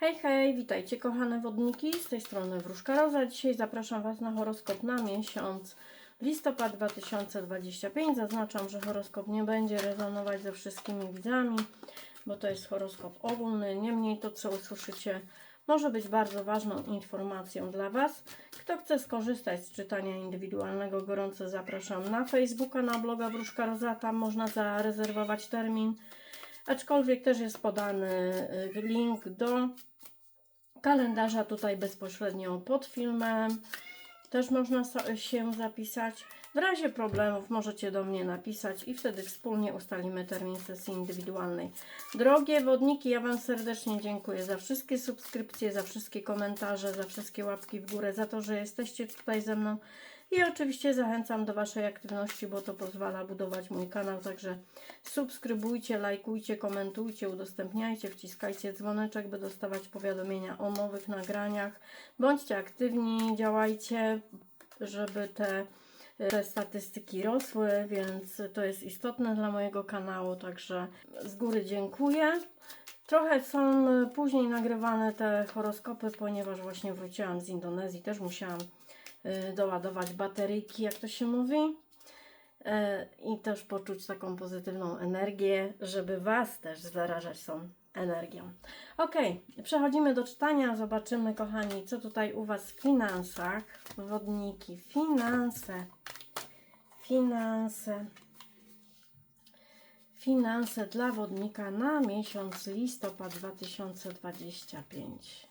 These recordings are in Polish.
Hej, hej, witajcie kochane wodniki, z tej strony Wróżka Roza. Dzisiaj zapraszam Was na horoskop na miesiąc listopad 2025. Zaznaczam, że horoskop nie będzie rezonować ze wszystkimi widzami, bo to jest horoskop ogólny. Niemniej to, co usłyszycie, może być bardzo ważną informacją dla Was. Kto chce skorzystać z czytania indywidualnego, gorąco zapraszam na Facebooka, na bloga Wróżka Roza. Tam można zarezerwować termin. Aczkolwiek też jest podany y, link do kalendarza tutaj bezpośrednio pod filmem. Też można się zapisać. W razie problemów możecie do mnie napisać i wtedy wspólnie ustalimy termin sesji indywidualnej. Drogie wodniki, ja Wam serdecznie dziękuję za wszystkie subskrypcje, za wszystkie komentarze, za wszystkie łapki w górę, za to, że jesteście tutaj ze mną. I oczywiście zachęcam do Waszej aktywności, bo to pozwala budować mój kanał. Także subskrybujcie, lajkujcie, komentujcie, udostępniajcie, wciskajcie dzwoneczek, by dostawać powiadomienia o nowych nagraniach. Bądźcie aktywni, działajcie, żeby te, te statystyki rosły, więc to jest istotne dla mojego kanału. Także z góry dziękuję. Trochę są później nagrywane te horoskopy, ponieważ właśnie wróciłam z Indonezji, też musiałam doładować bateryjki, jak to się mówi. E, I też poczuć taką pozytywną energię, żeby Was też zarażać tą energią. Ok, przechodzimy do czytania. Zobaczymy, kochani, co tutaj u Was w finansach. Wodniki, finanse. Finanse. Finanse dla wodnika na miesiąc listopad 2025.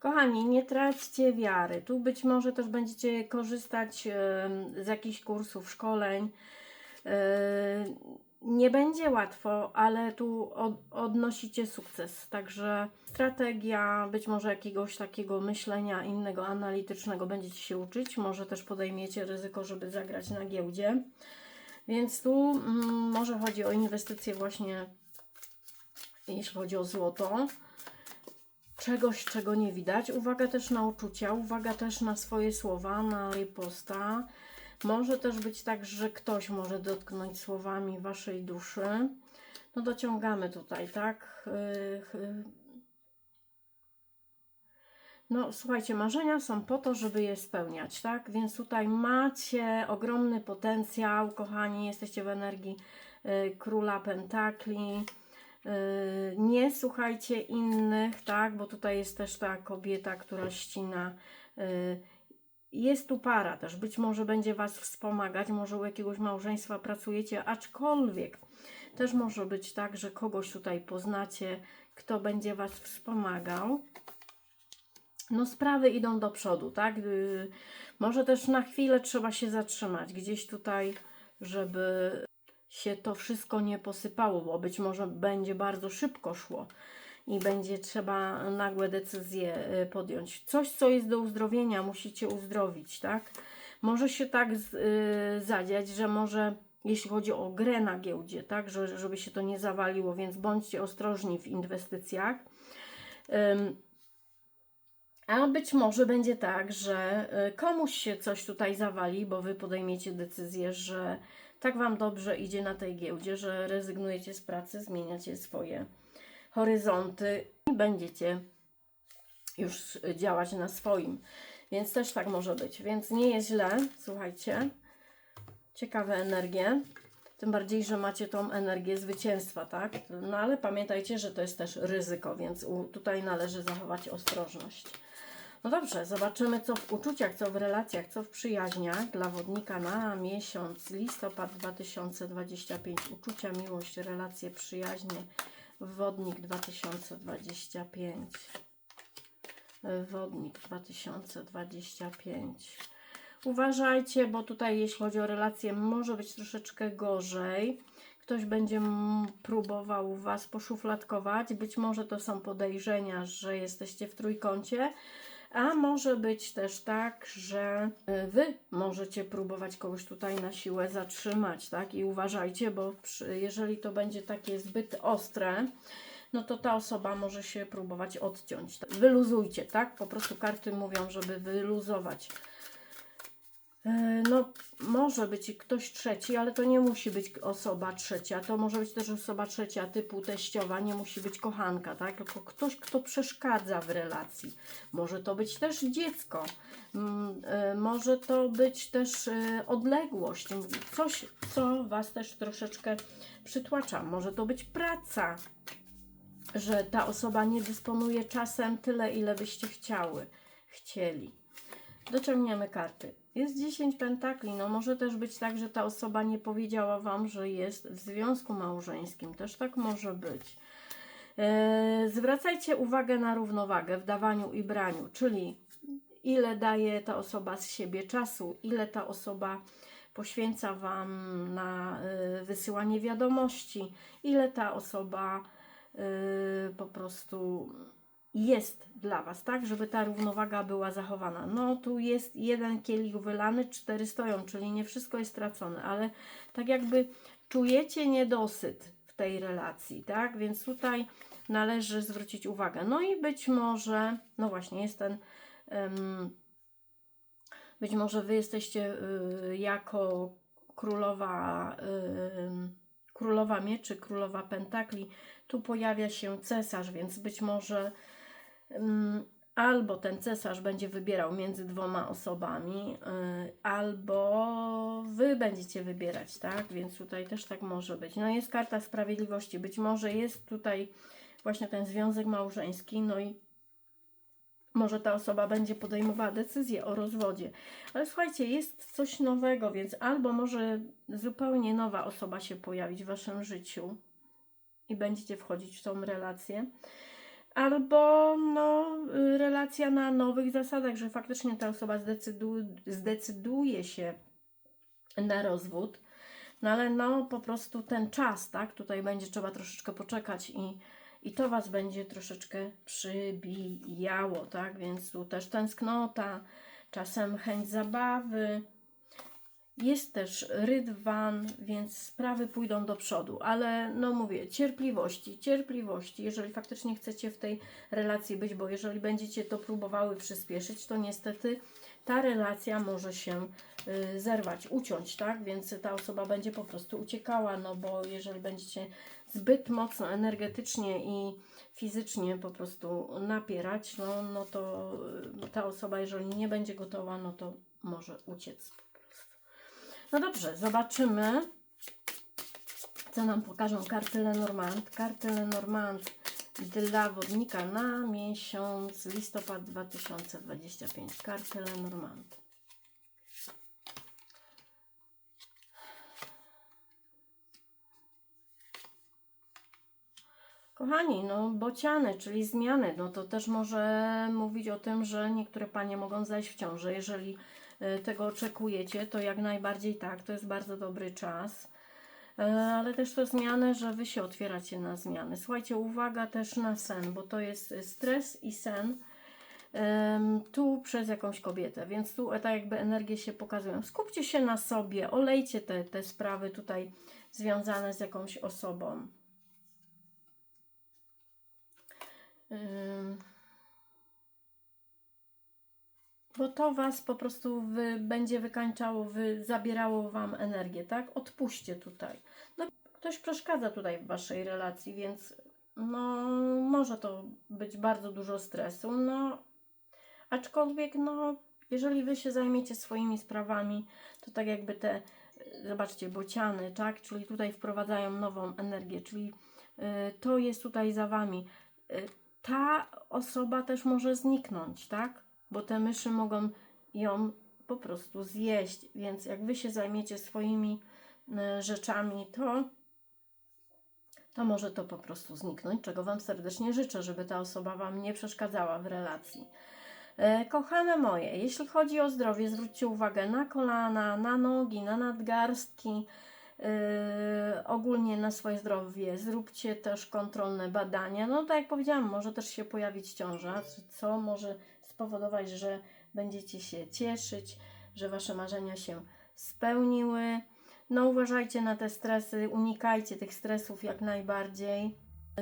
Kochani, nie traćcie wiary. Tu być może też będziecie korzystać z jakichś kursów, szkoleń. Nie będzie łatwo, ale tu od, odnosicie sukces. Także strategia, być może jakiegoś takiego myślenia innego, analitycznego będziecie się uczyć. Może też podejmiecie ryzyko, żeby zagrać na giełdzie. Więc tu mm, może chodzi o inwestycje właśnie, jeśli chodzi o złoto czegoś, czego nie widać. Uwaga też na uczucia, uwaga też na swoje słowa, na riposta. Może też być tak, że ktoś może dotknąć słowami waszej duszy. No dociągamy tutaj, tak? Yy, yy. No słuchajcie, marzenia są po to, żeby je spełniać, tak? Więc tutaj macie ogromny potencjał, kochani, jesteście w energii yy, króla pentakli. Yy, nie słuchajcie innych, tak, bo tutaj jest też ta kobieta, która ścina. Yy, Jest tu para też, być może będzie Was wspomagać, może u jakiegoś małżeństwa pracujecie, aczkolwiek też może być tak, że kogoś tutaj poznacie, kto będzie Was wspomagał. No, sprawy idą do przodu, tak? Yy, Może też na chwilę trzeba się zatrzymać, gdzieś tutaj, żeby się to wszystko nie posypało, bo być może będzie bardzo szybko szło i będzie trzeba nagłe decyzje y, podjąć. Coś, co jest do uzdrowienia, musicie uzdrowić, tak? Może się tak z- y, zadziać, że może jeśli chodzi o grę na giełdzie, tak, że, żeby się to nie zawaliło, więc bądźcie ostrożni w inwestycjach. Ym, a być może będzie tak, że y, komuś się coś tutaj zawali, bo wy podejmiecie decyzję, że tak wam dobrze idzie na tej giełdzie, że rezygnujecie z pracy, zmieniacie swoje horyzonty i będziecie już działać na swoim. Więc też tak może być. Więc nie jest źle, słuchajcie. Ciekawe energie. Tym bardziej, że macie tą energię zwycięstwa, tak? No ale pamiętajcie, że to jest też ryzyko, więc tutaj należy zachować ostrożność. No dobrze, zobaczymy co w uczuciach, co w relacjach, co w przyjaźniach dla wodnika na miesiąc listopad 2025. Uczucia, miłość, relacje, przyjaźnie. Wodnik 2025. Wodnik 2025. Uważajcie, bo tutaj jeśli chodzi o relacje może być troszeczkę gorzej. Ktoś będzie próbował Was poszufladkować. Być może to są podejrzenia, że jesteście w trójkącie. A może być też tak, że y, wy możecie próbować kogoś tutaj na siłę zatrzymać, tak? I uważajcie, bo przy, jeżeli to będzie takie zbyt ostre, no to ta osoba może się próbować odciąć. Wyluzujcie, tak? Po prostu karty mówią, żeby wyluzować E, No, może być ktoś trzeci, ale to nie musi być osoba trzecia. To może być też osoba trzecia typu teściowa, nie musi być kochanka, tak? Tylko ktoś, kto przeszkadza w relacji. Może to być też dziecko, Mm, e, może to być też e, odległość, coś, co Was też troszeczkę przytłacza. Może to być praca, że ta osoba nie dysponuje czasem tyle, ile byście chciały, chcieli. Dociągniemy karty. Jest 10 pentakli. No może też być tak, że ta osoba nie powiedziała Wam, że jest w związku małżeńskim. Też tak może być. E, zwracajcie uwagę na równowagę w dawaniu i braniu, czyli ile daje ta osoba z siebie czasu, ile ta osoba poświęca Wam na y, wysyłanie wiadomości, ile ta osoba y, po prostu jest dla Was, tak, żeby ta równowaga była zachowana. No tu jest jeden kielich wylany, cztery stoją, czyli nie wszystko jest stracone, ale tak jakby czujecie niedosyt w tej relacji, tak, więc tutaj należy zwrócić uwagę. No i być może, no właśnie, jest ten em, być może Wy jesteście y, jako królowa, y, królowa mieczy, królowa pentakli. Tu pojawia się cesarz, więc być może albo ten cesarz będzie wybierał między dwoma osobami, y, albo Wy będziecie wybierać, tak? Więc tutaj też tak może być. No jest karta sprawiedliwości. Być może jest tutaj właśnie ten związek małżeński, no i może ta osoba będzie podejmowała decyzję o rozwodzie. Ale słuchajcie, jest coś nowego, więc albo może zupełnie nowa osoba się pojawić w waszym życiu i będziecie wchodzić w tą relację. Albo no, y, relacja na nowych zasadach, że faktycznie ta osoba zdecyduje, zdecyduje się na rozwód. No ale no po prostu ten czas, tak? Tutaj będzie trzeba troszeczkę poczekać i i to Was będzie troszeczkę przybijało, tak? Więc tu też tęsknota, czasem chęć zabawy. Jest też rydwan, więc sprawy pójdą do przodu, ale no mówię, cierpliwości, cierpliwości, jeżeli faktycznie chcecie w tej relacji być, bo jeżeli będziecie to próbowały przyspieszyć, to niestety ta relacja może się y, zerwać, uciąć, tak? Więc ta osoba będzie po prostu uciekała, no bo jeżeli będziecie zbyt mocno energetycznie i fizycznie po prostu napierać, no, no to y, ta osoba, jeżeli nie będzie gotowa, no to może uciec. No dobrze, zobaczymy, co nam pokażą karty Lenormand. Karty Lenormand dla wodnika na miesiąc listopad 2025. Karty Lenormand. Kochani, no bociany, czyli zmiany, no to też może mówić o tym, że niektóre panie mogą zajść w ciążę. Jeżeli tego oczekujecie, to jak najbardziej tak, to jest bardzo dobry czas. Y, Ale też to zmiany, że wy się otwieracie na zmiany. Słuchajcie, uwaga też na sen, bo to jest stres i sen. Tu przez jakąś kobietę, więc tu tak jakby energie się pokazują. Skupcie się na sobie, olejcie te, te sprawy tutaj związane z jakąś osobą. Bo to Was po prostu wy, będzie wykańczało, wy, zabierało Wam energię, tak? Odpuśćcie tutaj. No, ktoś przeszkadza tutaj w Waszej relacji, więc no, może to być bardzo dużo stresu, no, aczkolwiek, no, jeżeli Wy się zajmiecie swoimi sprawami, to tak jakby te, zobaczcie, bociany, tak? Czyli tutaj wprowadzają nową energię, czyli y, to jest tutaj za Wami. Y, ta osoba też może zniknąć, tak? Bo te myszy mogą ją po prostu zjeść, więc jak Wy się zajmiecie swoimi y, rzeczami, to to może to po prostu zniknąć, czego Wam serdecznie życzę, żeby ta osoba Wam nie przeszkadzała w relacji. E, Kochane moje, jeśli chodzi o zdrowie, zwróćcie uwagę na kolana, na nogi, na nadgarstki, yy, ogólnie na swoje zdrowie. Zróbcie też kontrolne badania. No tak jak powiedziałam, może też się pojawić ciąża, co może spowodować, że będziecie się cieszyć, że Wasze marzenia się spełniły. No uważajcie na te stresy, unikajcie tych stresów jak najbardziej.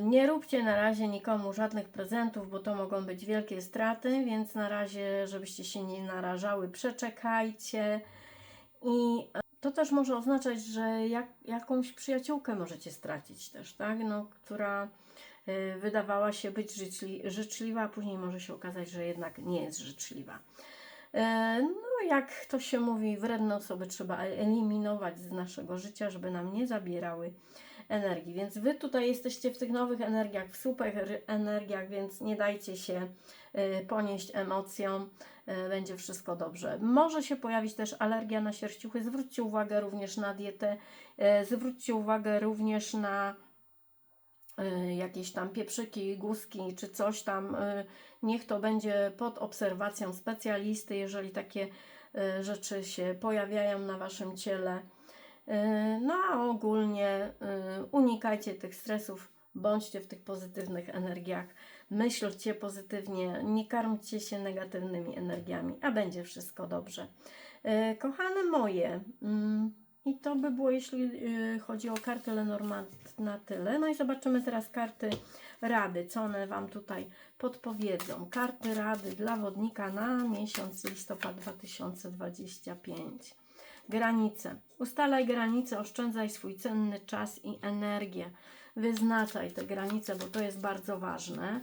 Nie róbcie na razie nikomu żadnych prezentów, bo to mogą być wielkie straty, więc na razie, żebyście się nie narażały, przeczekajcie I to też może oznaczać, że jak, jakąś przyjaciółkę możecie stracić też, tak? No, która y, wydawała się być życzli, życzliwa, a później może się okazać, że jednak nie jest życzliwa. E, No, jak to się mówi, wredne osoby trzeba eliminować z naszego życia, żeby nam nie zabierały energii. Więc Wy tutaj jesteście w tych nowych energiach, w super energiach, więc nie dajcie się y, ponieść emocjom, y, będzie wszystko dobrze. Może się pojawić też alergia na sierściuchy. Zwróćcie uwagę również na dietę, y, zwróćcie uwagę również na jakieś tam pieprzyki, guzki czy coś tam. Niech to będzie pod obserwacją specjalisty, jeżeli takie rzeczy się pojawiają na Waszym ciele. Y, No a ogólnie y, unikajcie tych stresów, bądźcie w tych pozytywnych energiach, myślcie pozytywnie, nie karmcie się negatywnymi energiami, a będzie wszystko dobrze. Y, Kochane moje, mm, i to by było, jeśli chodzi o karty Lenormand na tyle. No i zobaczymy teraz karty rady, co one Wam tutaj podpowiedzą. Karty rady dla wodnika na miesiąc listopad 2025. Granice. Ustalaj granice, oszczędzaj swój cenny czas i energię. Wyznaczaj te granice, bo to jest bardzo ważne,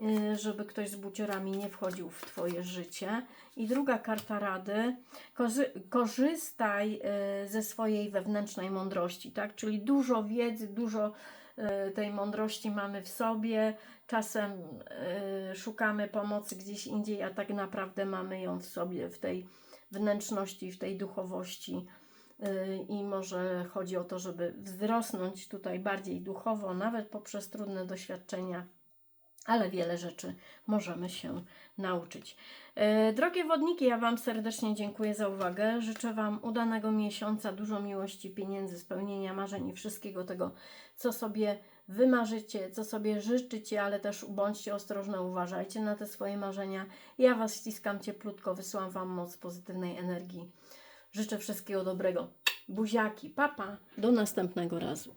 yy, żeby ktoś z buciorami nie wchodził w Twoje życie. I druga karta rady, korzy- korzystaj yy, ze swojej wewnętrznej mądrości, tak? Czyli dużo wiedzy, dużo yy, tej mądrości mamy w sobie. Czasem szukamy pomocy gdzieś indziej, a tak naprawdę mamy ją w sobie, w tej wnętrzności, w tej duchowości. Yy, I może chodzi o to, żeby wzrosnąć tutaj bardziej duchowo, nawet poprzez trudne doświadczenia, ale wiele rzeczy możemy się nauczyć. Yy, Drogie wodniki, ja Wam serdecznie dziękuję za uwagę. Życzę Wam udanego miesiąca, dużo miłości, pieniędzy, spełnienia marzeń i wszystkiego tego, co sobie wymarzycie, co sobie życzycie, ale też bądźcie ostrożne, uważajcie na te swoje marzenia. Ja Was ściskam cieplutko, wysyłam Wam moc pozytywnej energii. Życzę wszystkiego dobrego. Buziaki, papa, do następnego razu.